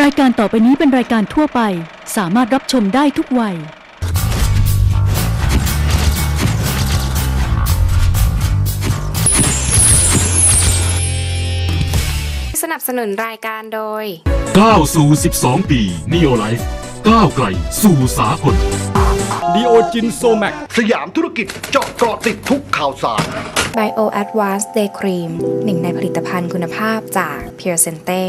รายการต่อไปนี้เป็นรายการทั่วไป สามารถรับชมได้ทุกวัย สนับสนุนรายการโดย ก้าวสู่ 12 ปีนิโอไลฟ์ก้าวไกลสู่สากล ดีโอจินโซแมกสยามธุรกิจเจาะเกาะติดทุกข่าวสาร Bio Advanced Day Cream หนึ่งในผลิตภัณฑ์คุณภาพจาก Pure Sente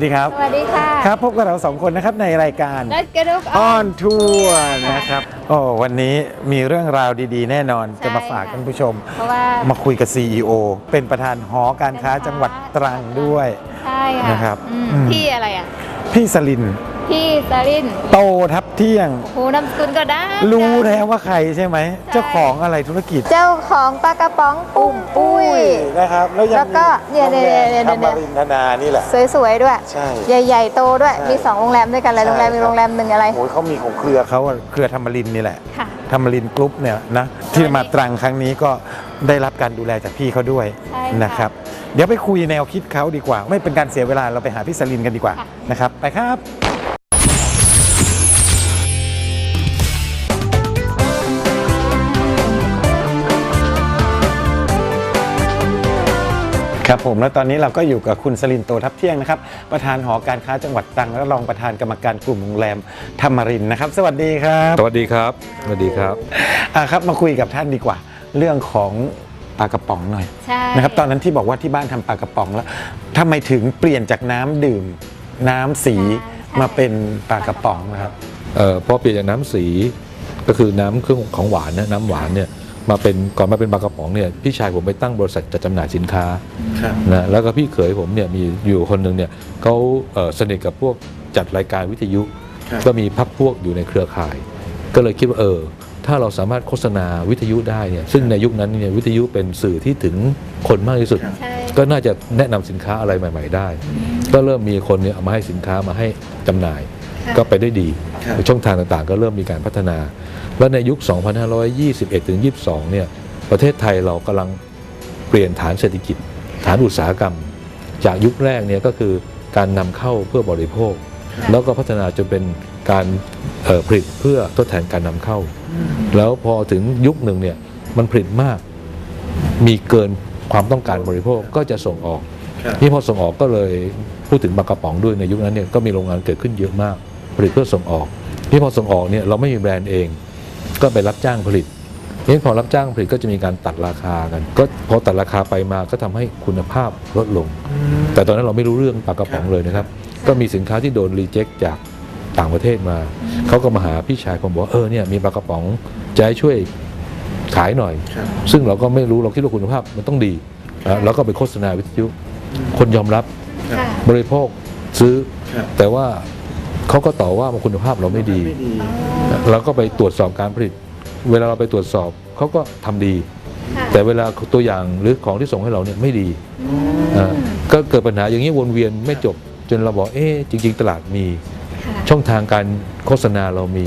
สวัสดีครับ สวัสดีค่ะครับพบกับเราสองคนนะครับในรายการ Let's get up ออนทัวร์นะครับโอ้วันนี้มีเรื่องราวดีๆ แน่นอนใช่จะมาฝากค่ะท่านผู้ชม เพราะว่ามาคุยกับ CEO เป็นประธานหอการค้าจังหวัดตรังด้วย ใช่ค่ะนะครับอืมอืมพี่อะไรอะพี่สลิน พี่สลินโตทับเที่ยง โหนามสกุลก็ได้รู้แล้วว่าใครใช่ไหม เจ้าของอะไรธุรกิจ เจ้าของปลากระป๋องปุ้มปุ้ย นะครับ แล้วยังแล้วก็เนี่ยมีเนี่ยเนี่ยเนี่ยโรงแรมธรรมรินทนานี่แหละ สวยๆด้วย ใช่ใหญ่ๆ โตด้วย ใช่มี2โรงแรมด้วยกันเลยใช่โรงแรมมีครับ โรงแรมหนึ่งอะไร โอ้ยเขามีของเครือเขาอะเครือธรรมรินนี่แหละ ค่ะ ธรรมรินกรุ๊ปเนี่ยนะที่มาตรังครั้งนี้ก็ได้รับการดูแลจากพี่เขาด้วยใช่ค่ะ นะครับ เดี๋ยวไปคุยแนวคิดเขาดีกว่า ไม่เป็นการเสียเวลาเราไปหาพี่สลินกันดีกว่าค่ะนะครับไปครับ ครับผมแล้วตอนนี้เราก็อยู่กับคุณสลินโตทับเที่ยงนะครับ ประธานหอการค้าจังหวัดตรังและรองประธานกรรมการกลุ่มโรงแรมธรรมรินทร์นะครับ สวัสดีครับสวัสดีครับ สวัสดีครับอะครับมาคุยกับท่านดีกว่า เรื่องของปลากระป๋องหน่อยใช่นะครับตอนนั้นที่บอกว่าที่บ้านทำปลากระป๋องแล้วทำไมถึงเปลี่ยนจากน้ำดื่ม น้ำสีมาเป็นปลากระป๋องนะครับ เอ่อพอเปลี่ยนจากน้ำสีก็คือน้ำเครื่องของหวานเนี่ยน้ำหวานเนี่ย มาเป็นก่อนมาเป็นปลากระป๋องเนี่ยพี่ชายผมไปตั้งบริษัทจัดจำหน่ายสินค้าครับ นะแล้วก็พี่เขยผมเนี่ยมีอยู่คนหนึ่งเนี่ยเขาเอ่อสนิทกับพวกจัดรายการวิทยุ ครับ ก็มีพักพวกอยู่ในเครือข่าย ก็เลยคิดว่าเออ ถ้าเราสามารถโฆษณาวิทยุได้เนี่ยซึ่งในยุคนั้นเนี่ยวิทยุเป็นสื่อที่ถึงคนมากที่สุด ใช่ ก็น่าจะแนะนำสินค้าอะไรใหม่ ๆ ได้ ก็เริ่มมีคนเนี่ยเอามาให้สินค้ามาให้จำหน่ายก็ไปได้ดี ครับช่องทางต่างๆ ก็เริ่มมีการพัฒนา แล้วในยุค 2521 ถึง 22 เนี่ย ประเทศไทยเรากำลังเปลี่ยนฐานเศรษฐกิจ ฐานอุตสาหกรรม จากยุคแรกเนี่ยก็คือการนำเข้าเพื่อบริโภค แล้วก็พัฒนาจนเป็นการเอ่อผลิตเพื่อทดแทนการนำเข้า แล้วพอถึงยุคหนึ่งเนี่ยมันผลิตมาก มีเกินความต้องการบริโภคก็จะส่งออก นี่พอส่งออกก็เลยพูดถึงปลากระป๋องด้วยในยุคนั้นเนี่ยก็มีโรงงานเกิดขึ้นเยอะมากผ ลิตเพื่อส่งออกนี่พอส่งออกเนี่ยเราไม่มีแบรนด์เอง ก็ไปรับจ้างผลิตนี่พอรับจ้างผลิตก็จะมีการตัดราคากัน ก็พอตัดราคาไปมาก็ทำให้คุณภาพลดลง แต่ตอนนั้นเราไม่รู้เรื่องปลากระป๋องเลยนะครับ ก็มีสินค้าที่โดนรีเจ็คจากต่างประเทศมา เขาก็มาหาพี่ชายผมบอกว่าเออเนี่ยมีปลากระป๋องจะให้ช่วยขายหน่อย ซึ่งเราก็ไม่รู้เราคิดว่าคุณภาพมันต้องดีนะแล้วก็ไปโฆษณาวิทยุ คนยอมรับค่ะบริโภคซื้อครับแต่ว่า เขาก็ต่อว่ามันคุณภาพเราไม่ดีเราก็ไปตรวจสอบการผลิต เวลาเราไปตรวจสอบเขาก็ทำดีค่ะแต่เวลาตัวอย่างหรือของที่ส่งให้เราเนี่ยไม่ดีอ่าก็เกิดปัญหาอย่างนี้วนเวียนไม่จบจนเราบอกเอ๊ะจริง ๆ ตลาดมีค่ะช่องทางการโฆษณาเรามี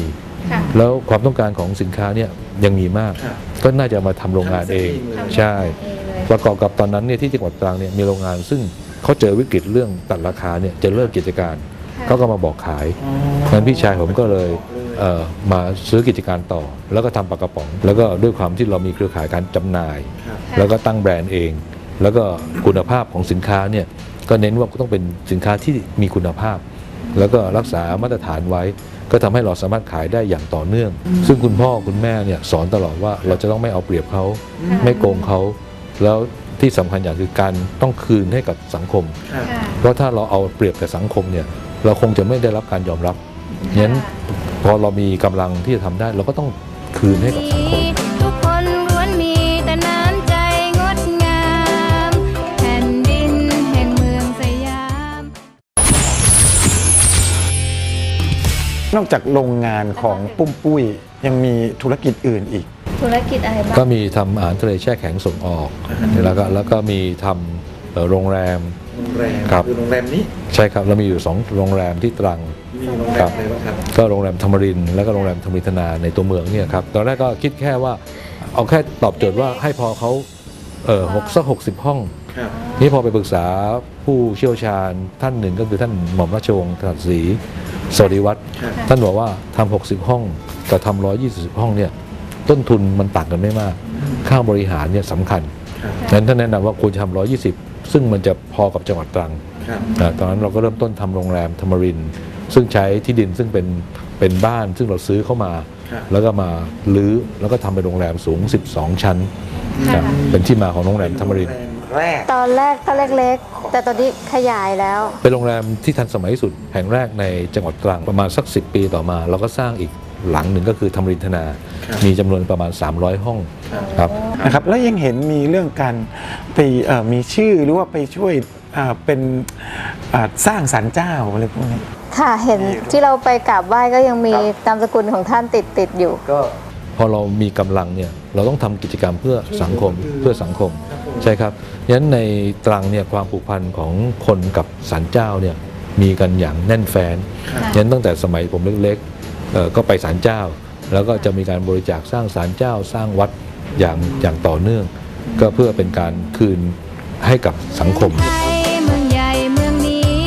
ค่ะแล้วความต้องการของสินค้าเนี่ยยังมีมากครับก็น่าจะมาทำโรงงานเอง ใช่เองเลยประกอบกับตอนนั้นเนี่ยที่จังหวัดตรังเนี่ยมีโรงงาน ซึ่งเขาเจอวิกฤตเรื่องตัดราคาเนี่ยจะเลิกกิจการค่ะ เขาก็มาบอกขายงั้นพี่ชายผมก็เลยเอ่อมาซื้อกิจการต่อ แล้วก็ทำปลากระป๋อง แล้วก็ด้วยความที่เรามีเครือข่ายการจำหน่าย แล้วก็ตั้งแบรนด์เอง แล้วก็คุณภาพของสินค้าเนี่ยก็เน้นว่าต้องเป็นสินค้าที่มีคุณภาพ แล้วก็รักษามาตรฐานไว้ ก็ทำให้เราสามารถขายได้อย่างต่อเนื่อง ซึ่งคุณพ่อคุณแม่เนี่ยสอนตลอดว่าเราจะต้องไม่เอาเปรียบเขาไม่โกงเขาแล้วที่สำคัญอย่างคือการต้องคืนให้กับสังคมค่ะเพราะถ้าเราเอาเปรียบกับสังคมเนี่ย เราคงจะไม่ได้รับการยอมรับงั้นพอเรามีกำลังที่จะทำได้ เราก็ต้องคืนให้กับสังคมทุกคนล้วนมีแต่น้ำใจงดงามแผ่นดินแห่งเมืองสยาม นอกจากโรงงานของปุ้มปุ้ยยังมีธุรกิจอื่นอีก ธุรกิจอะไรบ้างก็มีทำอาหารทะเลแช่แข็งส่งออกแล้วก็แล้วก็มีทำเอ่อ โรงแรมโรงแรมครับคือโรงแรมนี้ใช่ครับเรามีอยู่สองโรงแรมที่ตรังมีโรงแรครัมบอะไรบ้างครับก็โรงแรมธรรมรินทร์แล้วก็โรงแรมธรรมรินทนาในตัวเมืองเนี่ยครับตอนแรกก็คิดแค่ว่าเอาแค่ตอบโจทย์ว่าให้พอเขาเออหกสักหกสิบห้องครับนี่พอไปปรึกษาผู้เชี่ยวชาญท่านหนึ่งก็คือท่านหม่อมราชวงศ์ถนัดศรีสวัสดิวัฒน์ครับท่านบอกว่าทำ60 ห้องกับทำ120ห้องเนี่ยต้นทุนมันต่างกันไม่มาก ค่าบริหารเนี่ยสำคัญครับดังนั้นท่านแนะนำว่าควรจะทำ120 ซึ่งมันจะพอกับจังหวัดตรังครับอ่าตอนนั้นเราก็เริ่มต้นทำโรงแรมธรรมรินทร์ซึ่งใช้ที่ดินซึ่งเป็นเป็นบ้านซึ่งเราซื้อเข้ามาครับแล้วก็มาลื้อแล้วก็ทำเป็นโรงแรมสูง 12 ชั้นครับเป็นที่มาของโรงแรมธรรมรินทร์แรกตอนแรกก็เล็กๆ แต่ตอนนี้ขยายแล้ว เป็นโรงแรมที่ทันสมัยที่สุดแห่งแรกในจังหวัดตรังประมาณสัก 10 ปีต่อมา เราก็สร้างอีก หลังหนึ่งก็คือธรรมรินทนาครับมีจำนวนประมาณ 300 ห้องครับนะครับแล้วยังเห็นมีเรื่องการไปเอ่อมีชื่อหรือว่าไปช่วยอ่าเป็นอ่าสร้างสรรเจ้าอะไรพวกนี้ค่ะเห็นที่เราไปกราบไหว้ก็ยังมีนามสกุลของท่านติดติดๆอยู่ก็พอเรามีกำลังเนี่ยเราต้องทำกิจกรรมเพื่อสังคมเพื่อสังคมใช่ครับยันในตรังเนี่ยความผูกพันของคนกับศาลเจ้าเนี่ยมีกันอย่างแน่นแฟ้นยันตั้งแต่สมัยผมเล็กๆเอ่อ ก็ไปศาลเจ้า แล้วก็จะมีการบริจาคสร้างศาลเจ้าสร้างวัดอย่างอย่างต่อเนื่อง ก็เพื่อเป็นการคืนให้กับสังคมไทยเมืองใหญ่เมืองนี้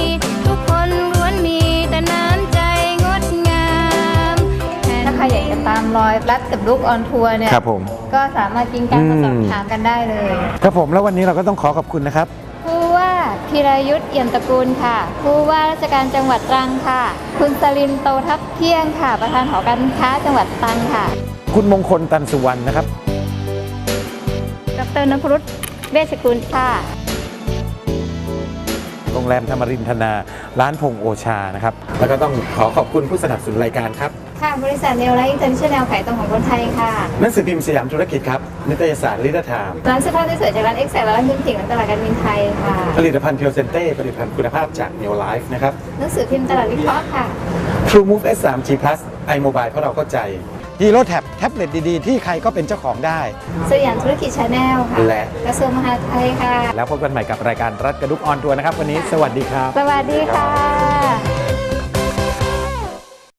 ทุกคนล้วนมีแต่น้ำใจงดงามแผ่นถ้าใครอยากจะตามรอยรัดกับลูกออนทัวร์เนี่ยครับผมก็สามารถกินการมาสอบอืมถามกันได้เลย ครับผมแล้ววันนี้เราก็ต้องขอขอบคุณนะครับ ผู้ว่าธีรยุทธ์เอี่ยมตระกูลค่ะ ผู้ว่าราชการจังหวัดตรังค่ะ คุณสลินโตทับเที่ยงค่ะ ประธานหอการค้าจังหวัดตรังค่ะ คุณมงคลตันสุวรรณนะครับ ดรนพรุษเวชกุลค่ะ โรงแรมธรรมรินทนา ร้านพงโอชานะครับ แล้วก็ต้องขอขอบคุณผู้สนับสนุนรายการครับ ค่ะ บริษัทเนลไลท์อินเตอร์เนชั่นแนลขายตรงของคนไทยค่ะหนังสือพิมพ์สยามธุรกิจครับนิตยสารลิเดอร์ไทม์ร้านเสื้อผ้าสวยๆจากร้านเอ็กแซและร้านคุณผิงและตลาดการบินไทยค่ะ ผลิตภัณฑ์เพียวเซนเต้ผลิตภัณฑ์คุณภาพจาก Neo Life นะครับ หนังสือพิมพ์ตลาดวิเคราะห์ค่ะ True Move S 3 G Plus iMobile เพราะเราเข้าใจ Hero Tab แท็บเล็ตดีๆ ที่ใครก็เป็นเจ้าของได้ สยามธุรกิจชาแนลค่ะและ กระทรวงมหาดไทยค่ะ แล้วพบกันใหม่กับรายการรัฐกระดุกออนทัวร์นะครับ วันนี้สวัสดีครับ สวัสดีค่ะ